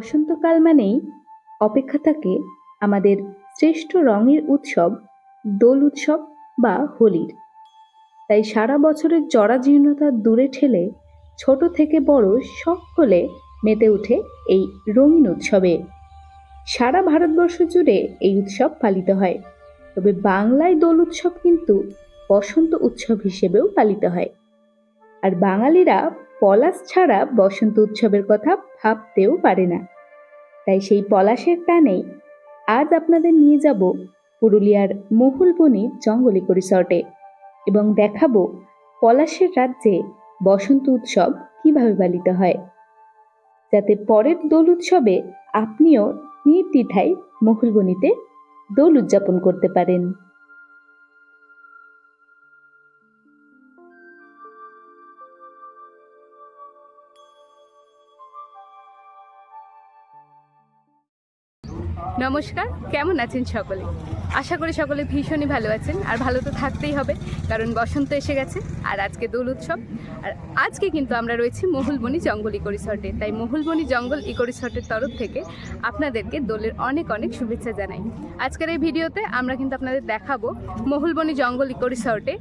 বসন্তকাল মানেই অপেক্ষা থাকে আমাদের শ্রেষ্ঠ রঙের উৎসব, দোল উৎসব বা হোলির। তাই সারা বছরের জরাজীর্ণতা দূরে ঠেলে ছোট থেকে বড় সকলে মেতে ওঠে এই রঙিন উৎসবে। সারা ভারতবর্ষ জুড়ে এই উৎসব পালিত হয়। তবে বাংলায় দোল উৎসব কিন্তু বসন্ত উৎসব হিসেবেও পালিত হয়। আর বাঙালিরা পলাশ ছাড়া বসন্ত উৎসবের কথা ভাবতেও পারে না। তাই সেই পলাশের টানেই আজ আপনাদের নিয়ে যাব পুরুলিয়ার মহুলবনির জঙ্গলিক রিসর্টে এবং দেখাবো পলাশের রাজ্যে বসন্ত উৎসব কীভাবে পালিত হয়। যাতে পরের দোল উৎসবে আপনিও নির্দ্বিধায় মহুলবনিতে দোল উদযাপন করতে পারেন। নমস্কার, কেমন আছেন সকলে? আশা করি সকলে ভীষণই ভালো আছেন, আর ভালো তো থাকতেই হবে, কারণ বসন্ত এসে গেছে, আর আজকে দোল উৎসব, আর আজকে কিন্তু আমরা রয়েছি মহুলবনি জঙ্গল ইকো রিসর্টে তাই মহুলবনি জঙ্গল ইকো রিসর্টের তরফ থেকে আপনাদেরকে দোলের অনেক অনেক শুভেচ্ছা জানাই। আজকের এই ভিডিওতে আমরা কিন্তু আপনাদের দেখাবো মহুলবনি জঙ্গল ইকো রিসর্টে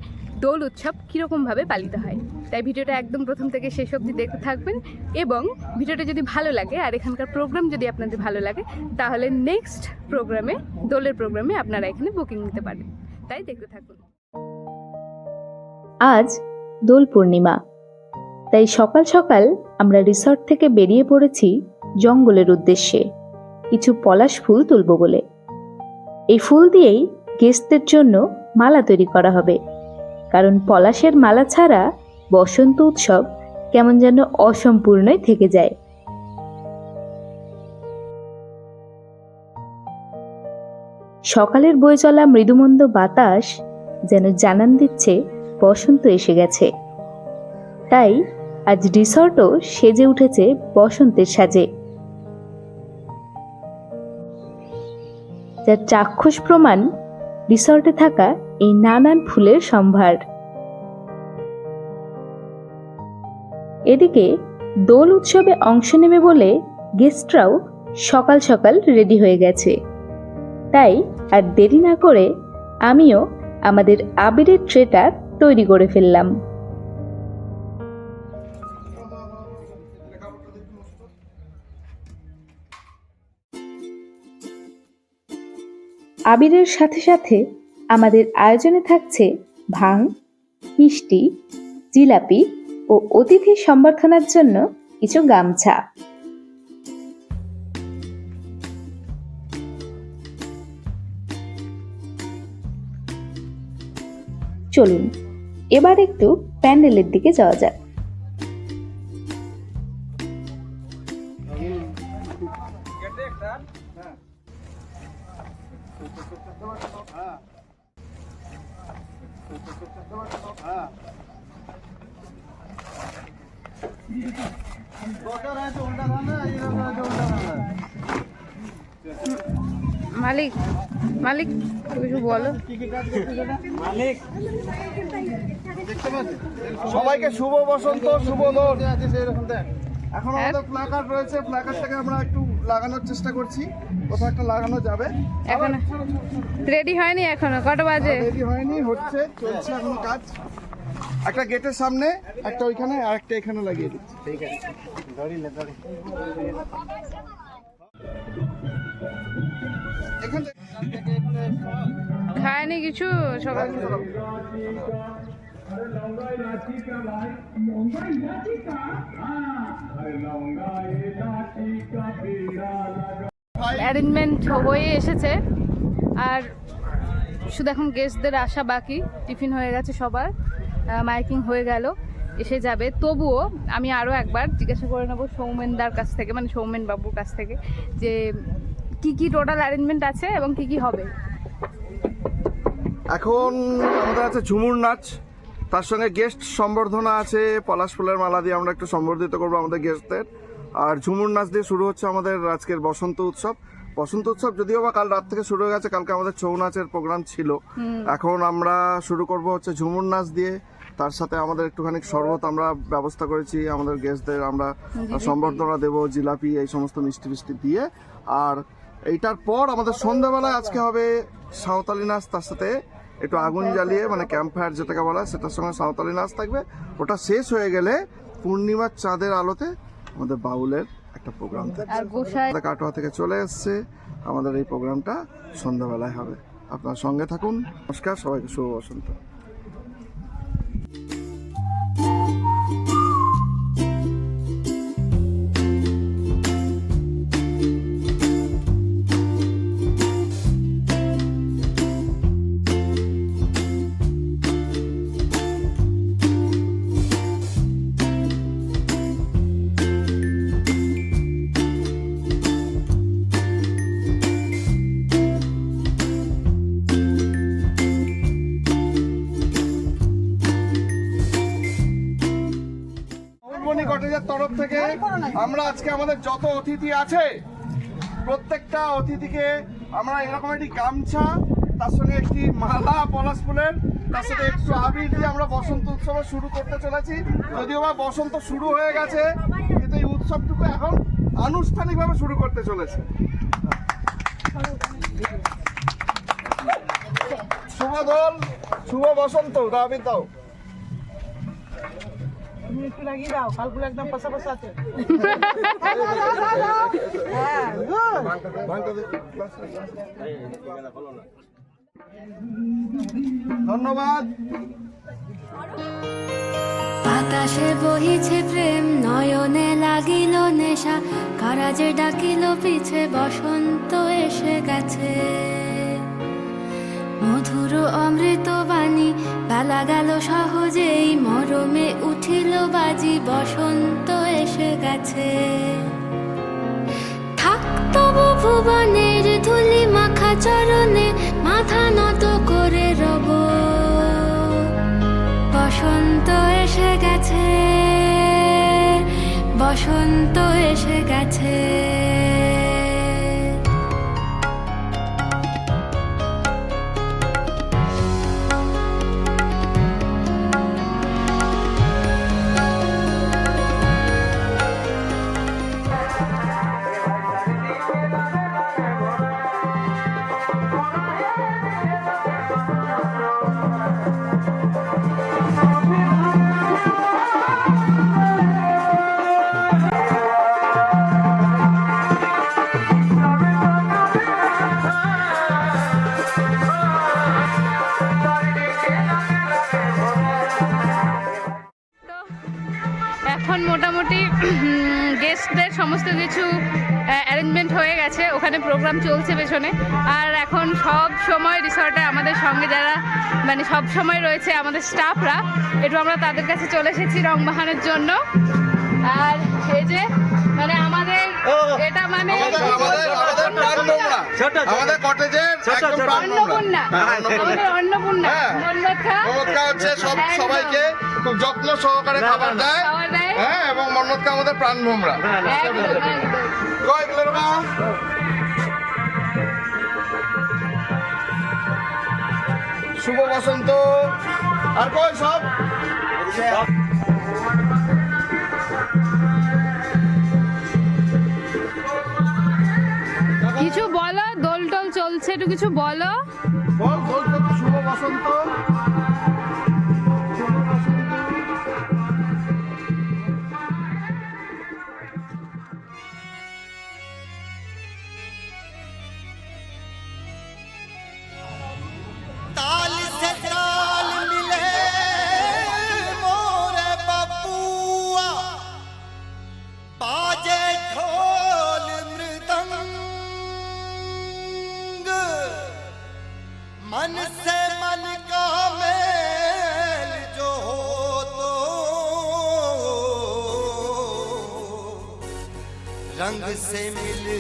দোল উৎসব কীরকমভাবে পালিত হয়। তাই ভিডিওটা একদম প্রথম থেকে শেষ অবধি দেখতে থাকবেন এবং ভিডিওটা যদি ভালো লাগে আর এখানকার প্রোগ্রাম যদি আপনাদের ভালো লাগে, তাহলে নেক্সট প্রোগ্রামে দোলের প্রোগ্রামে আপনারা এখানে বুকিং নিতে পারেন তাই দেখতে থাকুন। আজ দোল পূর্ণিমা। তাই সকাল সকাল আমরা রিসর্ট থেকে বেরিয়ে পড়েছি জঙ্গলের উদ্দেশ্যে। কিছু পলাশ ফুল তুলব বলে। এই ফুল দিয়েই গেস্টদের জন্য মালা তৈরি করা হবে। কারণ পলাশের মালা ছাড়া বসন্ত উৎসব কেমন যেন অসম্পূর্ণই থেকে যায়। সকালের বয়ে চলা মৃদুমন্দ বাতাস যেন জানান দিচ্ছে বসন্ত এসে গেছে। তাই আজ রিসর্টও সেজে উঠেছে বসন্তের সাজে। যার চাক্ষুষ প্রমাণ রিসর্টে থাকা এই নানান ফুলের সম্ভার। এদিকে দোল উৎসবে অংশ নেবে বলে গেস্টরাও সকাল সকাল রেডি হয়ে গেছে। তাই আর দেরি না করে আমিও আমাদের আবিরের ট্রেটা তৈরি করে ফেললাম। আবিরের সাথে সাথে আমাদের আয়োজনে থাকছে ভাং, মিষ্টি, জিলাপি ও অতিথি সম্বর্ধনার জন্য কিছু গামছা। চলুন, এবার একটু প্যান্ডেলের দিকে যাওয়া যাক। মালিক কিছু বলো। সবাইকে শুভ বসন্ত শুভ দোল। এখন হ্যাঁ। আমাদের প্লাকার্ড রয়েছে। প্লাকার্ডটাকে আমরা একটু লাগানোর চেষ্টা করছি। কোথাও একটা লাগানো যাবে। এখন রেডি হয়নি এখনও? কটা বাজে? রেডি হয়নি হচ্ছে চলছে এখন কাজ। একটা গেটের সামনে একটা ওইখানে আর একটা এখানে লাগিয়ে দিচ্ছি। ঠিক আছে। এখান থেকে খায়নি কিছু? সকাল অ্যারেঞ্জমেন্ট হয়ে এসেছে। আর শুধু এখন গেস্টদের আসা বাকি। টিফিন হয়ে গেছে সবার। মাইকিং হয়ে গেল। এসে যাবে। তবুও আমি আরও একবার জিজ্ঞাসা করে নেব সৌমেনদার কাছ থেকে মানে সৌমেন বাবুর কাছ থেকে, যে কি কি টোটাল অ্যারেঞ্জমেন্ট আছে এবং কি কি হবে? এখন আমাদের আছে ঝুমুর নাচ তার সঙ্গে গেস্ট সম্বর্ধনা আছে পলাশ ফুলের মালা দিয়ে আমরা একটু সম্বর্ধিত করব আমাদের গেস্টদের আর ঝুমুর নাচ দিয়ে শুরু হচ্ছে আমাদের আজকের বসন্ত উৎসব। বসন্ত উৎসব যদিও বা কাল রাত থেকে শুরু হয়ে গেছে কালকে আমাদের ছৌ নাচের প্রোগ্রাম ছিল। এখন আমরা শুরু করব হচ্ছে ঝুমুর নাচ দিয়ে। তার সাথে আমাদের একটুখানি শরবত আমরা ব্যবস্থা করেছি আমাদের গেস্টদের আমরা সম্বর্ধনা দেব জিলাপি এই সমস্ত মিষ্টি মিষ্টি দিয়ে। আর এইটার পর আমাদের সন্ধ্যাবেলায় আজকে হবে সাঁওতালি নাচ তার সাথে একটু আগুন জ্বালিয়ে মানে ক্যাম্প ফায়ার যেটাকে বলা হয় সেটার সঙ্গে সাঁওতালি নাচ থাকবে। ওটা শেষ হয়ে গেলে পূর্ণিমার চাঁদের আলোতে আমাদের বাউলের একটা প্রোগ্রাম থাকবে। কাটোয়া থেকে চলে এসছে। আমাদের এই প্রোগ্রামটা সন্ধ্যাবেলায় হবে। আপনার সঙ্গে থাকুন। নমস্কার সবাইকে শুভ বসন্ত। থেকে আমরা আজকে আমাদের যত অতিথি আছে প্রত্যেকটা অতিথিকে আমরা এরকম একটি গামছা তার সঙ্গে একটি মালা পলাশ ফুলের তার সাথে একটু আবির দিয়ে আমরা বসন্ত উৎসব শুরু করতে চলেছি। যদিও বা বসন্ত শুরু হয়ে গেছে কিন্তু এই উৎসবটুকু এখন আনুষ্ঠানিকভাবে শুরু করতে চলেছে। শুভ দোল শুভ বসন্ত আবির দাও তুমি একটু লাগিয়ে দাও কালগুলো একদম পাশাপাশি আছে good. ভাঙটা দে। ধন্যবাদ বাতাসে বহিছে প্রেম নয়নে লাগিল নেশা কারাজে ডাকিল পিছে বসন্ত এসে গেছে মধুর অমৃত বাণী, বেলা গেল সহজেই মরমে উঠিল বাজি, বসন্ত এসে গেছে। থাক তবু ভুবনের ধুলি মাখা চরণে, মাথা নত করে রব। বসন্ত এসে গেছে, বসন্ত এসে গেছে। প্রোগ্রাম চলছে পেছনে। আর এখন সব সময় রিসর্টে আমাদের সঙ্গে যারা মানে সব সময় রয়েছে আমাদের স্টাফরা একটু আমরা তাদের কাছে চলে এসেছি রং বাহানোর জন্য। আর এই যে মানে আমাদের এটা মানে আমাদের কটেজের অন্নপূর্ণা। আমাদের অন্নপূর্ণা। হ্যাঁ। হচ্ছে সব সবাইকে খুব যত্ন সহকারে খাবার দেয়। হ্যাঁ এবং আমাদের একদম কয় কিলো শুভ বসন্ত। আর কই সব? কিছু বলো দোল টোল চলছে একটু কিছু বলো। sevgili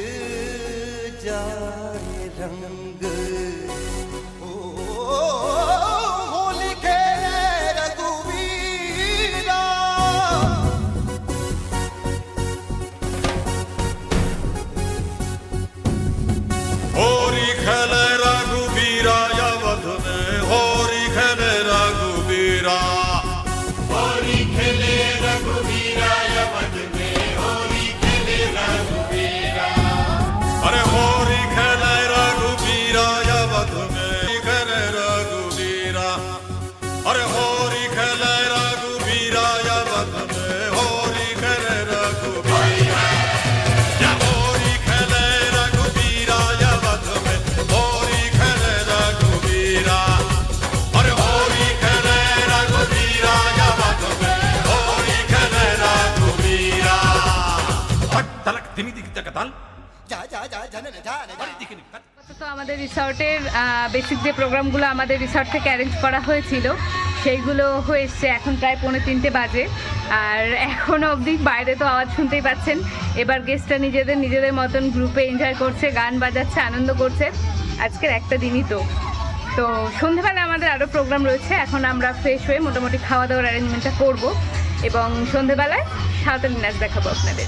তো আমাদের রিসর্টের বেসিক যে প্রোগ্রামগুলো আমাদের রিসর্ট থেকে অ্যারেঞ্জ করা হয়েছিল, সেইগুলো হয়ে এসছে এখন প্রায় পৌনে তিনটে বাজে। আর এখনও অবধি বাইরে তো আওয়াজ শুনতেই পাচ্ছেন। এবার গেস্টরা নিজেদের নিজেদের মতন গ্রুপে এনজয় করছে, গান বাজাচ্ছে, আনন্দ করছে। আজকের একটা দিনই তো। তো সন্ধেবেলা আমাদের আরও প্রোগ্রাম রয়েছে। এখন আমরা ফ্রেশ হয়ে মোটামুটি খাওয়া দাওয়ার অ্যারেঞ্জমেন্টটা করব। এবং সন্ধেবেলায় সাঁওতালি নাচ দেখাবো আপনাদের।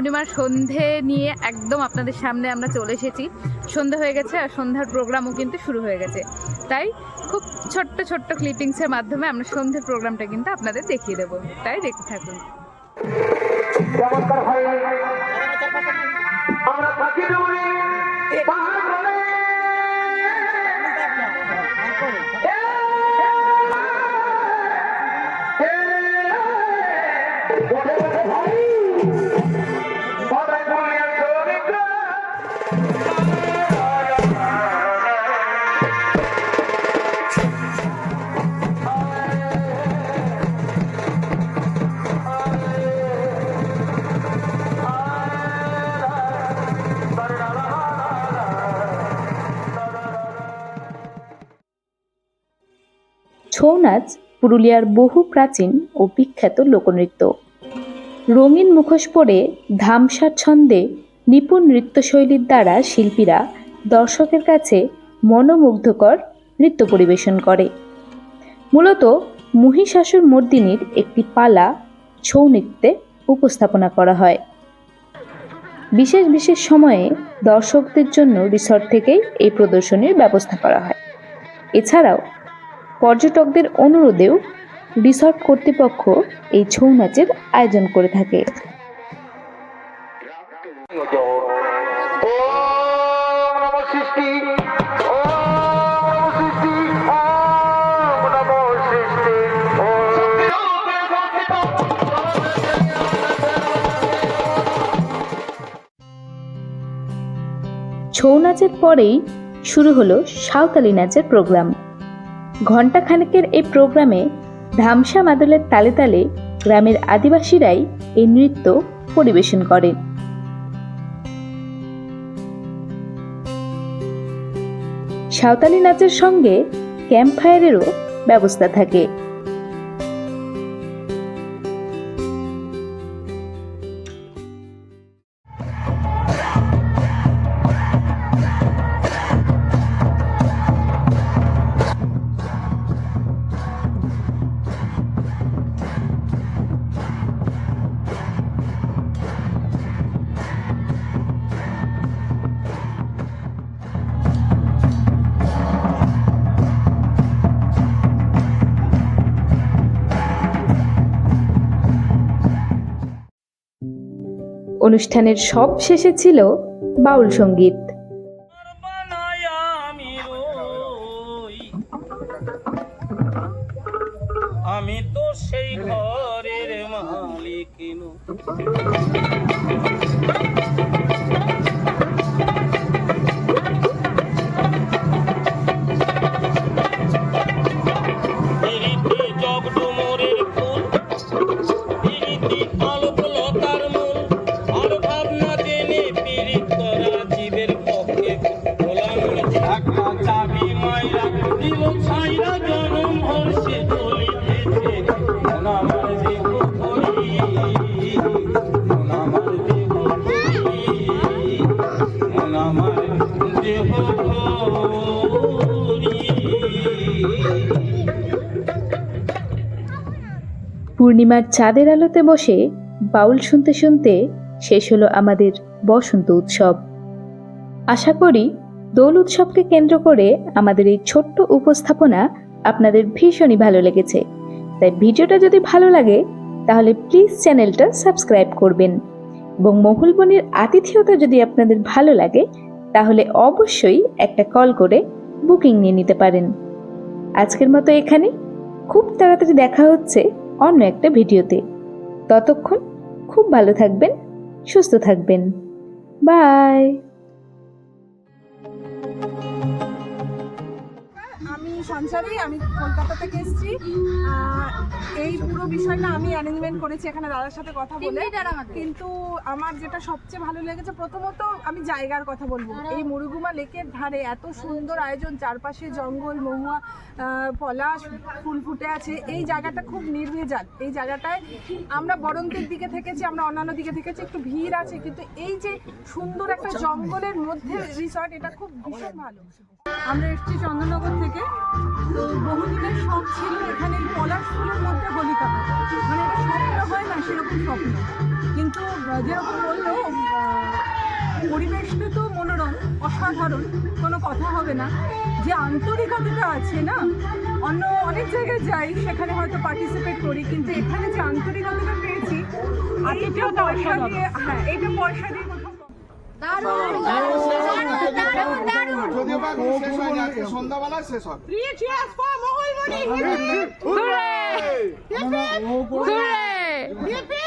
পূর্ণিমার সন্ধে নিয়ে একদম আপনাদের সামনে আমরা চলে এসেছি। সন্ধে হয়ে গেছে আর সন্ধ্যার প্রোগ্রামও কিন্তু শুরু হয়ে গেছে। তাই খুব ছোট্ট ছোট্ট ক্লিপিংসের মাধ্যমে আমরা সন্ধ্যের প্রোগ্রামটা কিন্তু আপনাদের দেখিয়ে দেবো। তাই দেখতে থাকুন। ছৌ নাচ পুরুলিয়ার বহু প্রাচীন ও বিখ্যাত লোকনৃত্য। রঙিন মুখোশ পরে ধামসার ছন্দে নিপুণ নৃত্যশৈলীর দ্বারা শিল্পীরা দর্শকের কাছে মনোমুগ্ধকর নৃত্য পরিবেশন করে। মূলত মহিষাসুর মর্দিনীর একটি পালা ছৌ নৃত্যে উপস্থাপনা করা হয়। বিশেষ বিশেষ সময়ে দর্শকদের জন্য রিসর্ট থেকেই এই প্রদর্শনীর ব্যবস্থা করা হয়। এছাড়াও পর্যটকদের অনুরোধেও রিসর্ট কর্তৃপক্ষ এই ছৌ নাচের আয়োজন করে থাকে। ছৌ নাচের পরেই শুরু হলো সাঁওতালি নাচের প্রোগ্রাম। ঘণ্টা খানেকের এই প্রোগ্রামে ধামসা মাদলের তালে তালে গ্রামের আদিবাসীরাই এই নৃত্য পরিবেশন করেন। সাঁওতালি নাচের সঙ্গে ক্যাম্প ফায়ারেরও ব্যবস্থা থাকে। অনুষ্ঠানের সব শেষে ছিল বাউল সংগীত। আমি তো সেই ঘরের মালিক পূর্ণিমার চাঁদের আলোতে বসে বাউল শুনতে শুনতে শেষ হলো আমাদের বসন্ত উৎসব। আশা করি দোল উৎসবকে কেন্দ্র করে আমাদের এই ছোট্ট উপস্থাপনা আপনাদের ভীষণই ভালো লেগেছে। তাই ভিডিওটা যদি ভালো লাগে, তাহলে প্লিজ চ্যানেলটা সাবস্ক্রাইব করবেন। এবং মহুলবনের আতিথেয়তা যদি আপনাদের ভালো লাগে, তাহলে অবশ্যই একটা কল করে বুকিং নিয়ে নিতে পারেন। আজকের মতো এখানে। খুব তাড়াতাড়ি দেখা হচ্ছে অন্য একটা ভিডিওতে। ততক্ষণ খুব ভালো থাকবেন, সুস্থ থাকবেন। বাই! সঞ্চারী আমি কলকাতা থেকে এসেছি। এই পুরো বিষয়টা আমি অ্যারেঞ্জমেন্ট করেছি এখানে দাদার সাথে কথা বলে। কিন্তু আমার যেটা সবচেয়ে ভালো লেগেছে প্রথমত আমি জায়গার কথা বলব। এই মুরুগুমা লেকের ধারে এত সুন্দর আয়োজন চারপাশে জঙ্গল মহুয়া পলাশ ফুল ফুটে আছে। এই জায়গাটা খুব নির্ভেজাল। এই জায়গাটায় আমরা বরন্তের দিকে থেকেছি আমরা অন্যান্য দিকে থেকেছি একটু ভিড় আছে কিন্তু এই যে সুন্দর একটা জঙ্গলের মধ্যে রিসর্ট এটা খুব ভীষণ ভালো। আমরা এসেছি চন্দননগর থেকে। তো বহুদিনের শখ ছিল এখানে পলাশ ফুলের মধ্যে হোলি কাটা মানে এটা স্বপ্ন হয় না সেরকম স্বপ্ন। কিন্তু যেরকম বলল পরিবেশটা তো মনোরম অসাধারণ কোনো কথা হবে না। যে আন্তরিকতাটা আছে না অন্য অনেক জায়গায় যাই সেখানে হয়তো পার্টিসিপেট করি কিন্তু এখানে যে আন্তরিকতাটা পেয়েছি আর এটা পয়সা দিয়ে হ্যাঁ এটা পয়সা দিয়ে এখন শেষ হবে Three